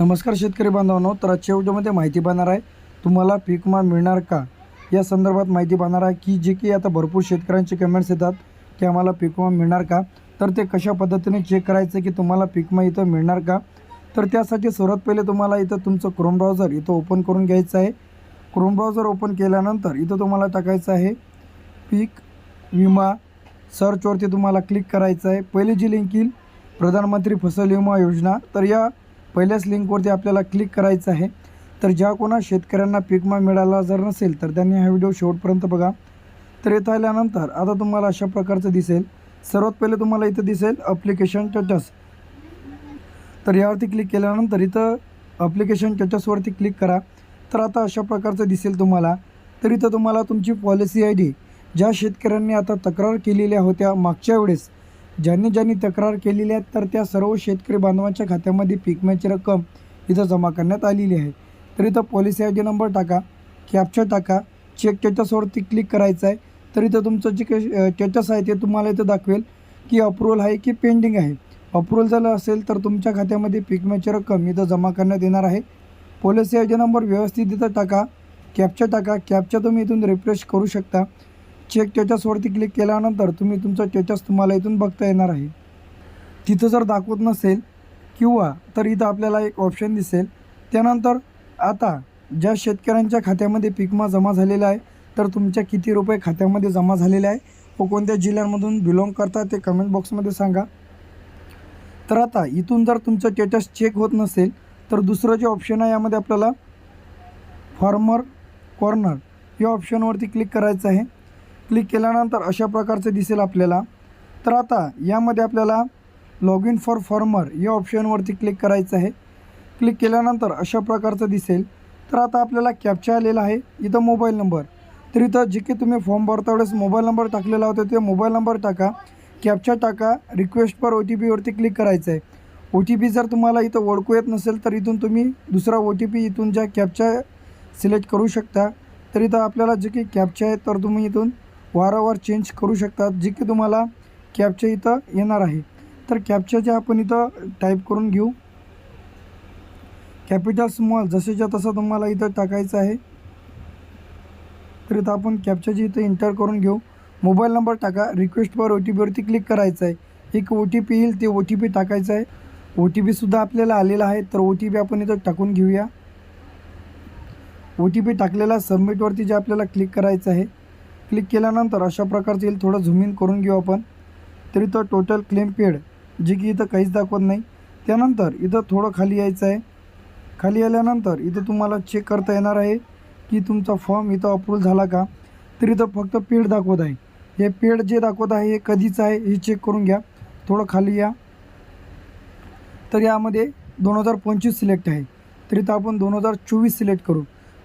नमस्कार शेतकरी बांधवांनो तर आजच्या व्हिडिओमध्ये माहिती पाहणार आहे तुम्हाला पीक विमा मिळणार का? या संदर्भात माहिती पाहणार आहे की जे की आता भरपूर शेतकऱ्यांचे कमेंट्स येतात की आम्हाला पीक विमा मिळणार का? तर ते कशा पद्धतीने चेक करायचं की तुम्हाला पीक इथं मिळणार का? तर त्यासाठी सर्वात पहिले तुम्हाला इथं तुमचं क्रोम ब्राउझर इथं ओपन करून घ्यायचं आहे. क्रोम ब्राउझर ओपन केल्यानंतर इथं तुम्हाला टाकायचं आहे पीक विमा. सर्चवरती तुम्हाला क्लिक करायचं आहे. पहिली जी लिंक येईल प्रधानमंत्री फसल विमा योजना. तर या पहिल्याच लिंकवरती आपल्याला क्लिक करायचं आहे. तर ज्या कोणा शेतकऱ्यांना पीक विमा मिळाला जर नसेल तर त्यांनी हा व्हिडिओ शेवटपर्यंत बघा. तर इथं आल्यानंतर आता तुम्हाला अशा प्रकारचं दिसेल. सर्वात पहिले तुम्हाला इथं दिसेल अप्लिकेशन टचस तर यावरती क्लिक केल्यानंतर इथं अप्लिकेशन टचसवरती क्लिक करा. तर आता अशा प्रकारचं दिसेल तुम्हाला. तर इथं तुम्हाला तुमची पॉलिसी आय डी ज्या शेतकऱ्यांनी आता तक्रार केलेल्या होत्या मागच्या वेळेस ज्यांनी ज्यांनी तक्रार केलेली आहे तर त्या सर्व शेतकरी बांधवांच्या खात्यामध्ये पिकम्याची रक्कम इथं जमा करण्यात आलेली आहे. तर इथं पॉलिसी आय डी नंबर टाका कॅप्चा टाका चेक त्याच्यासवरती क्लिक करायचं आहे. तर इथं तुमचं जे काही स्टेटस आहे ते तुम्हाला इथं दाखवेल की अप्रुव्हल आहे की पेंडिंग आहे. अप्रुव्हल झालं असेल तर तुमच्या खात्यामध्ये पिकम्याची रक्कम इथं जमा करण्यात येणार आहे. पॉलिसी आय डी नंबर व्यवस्थित इथं टाका कॅप्चा टाका. कॅप्चा तुम्ही इथून रिफ्रेश करू शकता. चेक स्टेटसवरती क्लिक केल्यानंतर तुम्ही तुमचा स्टेटस तुम्हाला इथून बघता येणार आहे. तिथं जर दाखवत नसेल किंवा तर इथं आपल्याला एक ऑप्शन दिसेल. त्यानंतर आता ज्या शेतकऱ्यांच्या खात्यामध्ये पिकमा जमा झालेला आहे तर तुमच्या किती रुपये खात्यामध्ये जमा झालेले आहे व कोणत्या जिल्ह्यांमधून बिलॉंग करतात ते कमेंट बॉक्समध्ये सांगा. तर आता इथून जर तुमचं स्टेटस चेक होत नसेल तर दुसरं जे ऑप्शन आहे यामध्ये आपल्याला फार्मर कॉर्नर या ऑप्शनवरती क्लिक करायचं आहे. क्लिक केल्यानंतर अशा प्रकारचं दिसेल आपल्याला. तर आता यामध्ये आपल्याला लॉग इन फॉर फॉर्मर या ऑप्शनवरती क्लिक करायचं आहे. क्लिक केल्यानंतर अशा प्रकारचं दिसेल. तर आता आपल्याला कॅप्चा आलेला आहे. इथं मोबाईल नंबर तर इथं जे की तुम्ही फॉर्म भरता वेळेस मोबाईल नंबर टाकलेला होता ते मोबाईल नंबर टाका. कॅप्चा टाका. रिक्वेस्ट फॉर ओ टी पीवरती क्लिक करायचं आहे. ओ टी पी जर तुम्हाला इथं ओळखू येत नसेल तर इथून तुम्ही दुसरा ओ टी पी इथून ज्या कॅप्चा सिलेक्ट करू शकता. तर इथं आपल्याला जे काही कॅप्चा आहे तर तुम्ही इथून वारंवार चेंज करू शकतात जे की तुम्हाला कॅपच्या इथं येणार आहे. तर कॅपच्या जे आपण इथं टाईप करून घेऊ. कॅपिटल स्मॉल जसेच्या तसं तुम्हाला इथं टाकायचं आहे. तर इथं आपण कॅपच्याची इथं एंटर करून घेऊ. मोबाईल नंबर टाका रिक्वेस्टवर ओ टी पीवरती क्लिक करायचं आहे एक ओ टी पी येईल ते ओ टी पी टाकायचं आहे ओ टी पीसुद्धा आपल्याला आलेला आहे तर ओ टी पी आपण इथं टाकून घेऊया. ओ टी पी टाकलेला सबमिटवरती जे आपल्याला क्लिक करायचं आहे. क्लिक केल्यानंतर अशा प्रकारचं येईल. थोडं झूम इन करून घेऊ आपण. तर इथं टोटल क्लेम पेड जे की इथं काहीच दाखवत नाही. त्यानंतर इथं थोडं खाली यायचं आहे. खाली आल्यानंतर इथं तुम्हाला चेक करता येणार आहे की तुमचा फॉर्म इथं अप्रूव्ह झाला का? तर इथं फक्त पेड दाखवत आहे. हे पेड जे दाखवत आहे हे कधीचं आहे हे चेक करून घ्या. थोडं खाली या. तर यामध्ये दोन हजार पंचवीस सिलेक्ट आहे. तर इथं आपण दोन हजार चोवीस सिलेक्ट करू.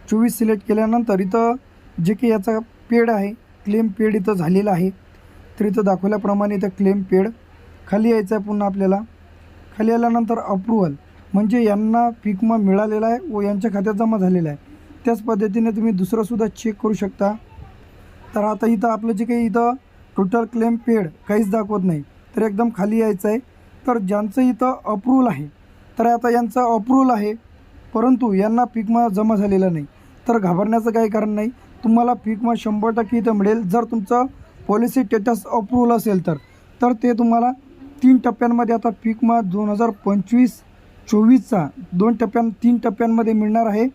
चोवीस सिलेक्ट केल्यानंतर इथं जे की याचा पेड आहे. क्लेम पेड इथं झालेला आहे. तर इथं दाखवल्याप्रमाणे इथं क्लेम पेड खाली यायचं आहे पुन्हा आपल्याला. खाली आल्यानंतर अप्रुव्हल म्हणजे यांना पिकमा मिळालेला आहे व यांच्या खात्यात जमा झालेला आहे. त्याच पद्धतीने तुम्ही दुसरंसुद्धा चेक करू शकता. तर आता इथं आपलं जे काही इथं टोटल क्लेम पेड काहीच दाखवत नाही. तर एकदम खाली यायचं आहे. तर ज्यांचं इथं अप्रूव्हल आहे तर आता यांचं अप्रूव्हल आहे. परंतु यांना पिकमा जमा झालेला नाही. तर घाबरण्याचं काही कारण नाही. तुम्हाला पीक शंभर टक्के इथं मिळेल. जर तुमचं पॉलिसी स्टेटस अप्रूव्हल असेल तर तर ते तुम्हाला तीन टप्प्यांमध्ये आता पीक दोन हजार पंचवीस चोवीसचा दोन टप्प्यां तीन टप्प्यांमध्ये मिळणार आहे.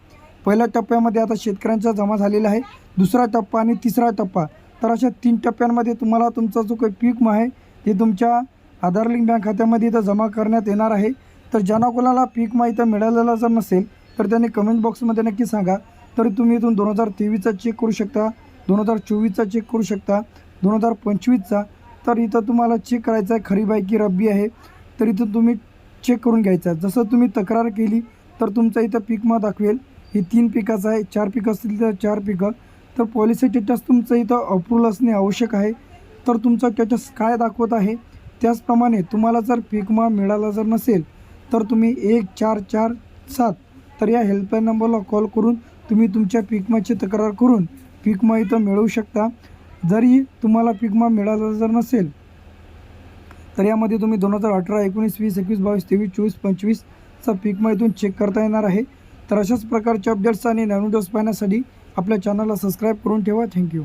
पहिल्या टप्प्यामध्ये आता शेतकऱ्यांचा जमा झालेला आहे. दुसरा टप्पा आणि तिसरा टप्पा. तर अशा तीन टप्प्यांमध्ये तुम्हाला तुमचा जो काही पीकमा आहे ते तुमच्या आधार लिंक बँक खात्यामध्ये इथं जमा करण्यात येणार आहे. तर ज्यांना कोणाला पीकमा इथं मिळालेला जर नसेल तर त्यांनी कमेंट बॉक्समध्ये नक्की सांगा. तरी तुम्ही इथून दोन हजार तेवीसचा चेक करू शकता दोन हजार चोवीसचा चेक करू शकता दोन हजार पंचवीसचा. तर इथं तुम्हाला चेक करायचा आहे खरीब आहे की रब्बी आहे. तर इथं तुम्ही चेक करून घ्यायचा जसं तुम्ही तक्रार केली तर तुमचा इथं पीक विमा दाखवेल. हे तीन पिकाचं आहे चार पिकं असतील तर चार पिकं. तर पॉलिसी स्टेटस तुमचं इथं अप्रूव्हल असणे आवश्यक आहे. तर तुमचा स्टेटस काय दाखवत आहे त्याचप्रमाणे तुम्हाला जर पीक विमा मिळाला जर नसेल तर तुम्ही एक चार चार सात तर या हेल्पलाईन नंबरला कॉल करून तुम्ही तुमच्या पिकमाची तक्रार करून पिकमा इथं मिळवू शकता. जरी तुम्हाला पीक विमा मिळाला जर नसेल तर यामध्ये तुम्ही दोन हजार अठरा एकोणीस वीस एकवीस बावीस तेवीस चोवीस पंचवीसचा पिकमा इथून चेक करता येणार आहे. तर अशाच प्रकारचे अपडेट्स आणि नवीन डोस पाहण्यासाठी आपल्या चॅनलला सबस्क्राईब करून ठेवा. थँक्यू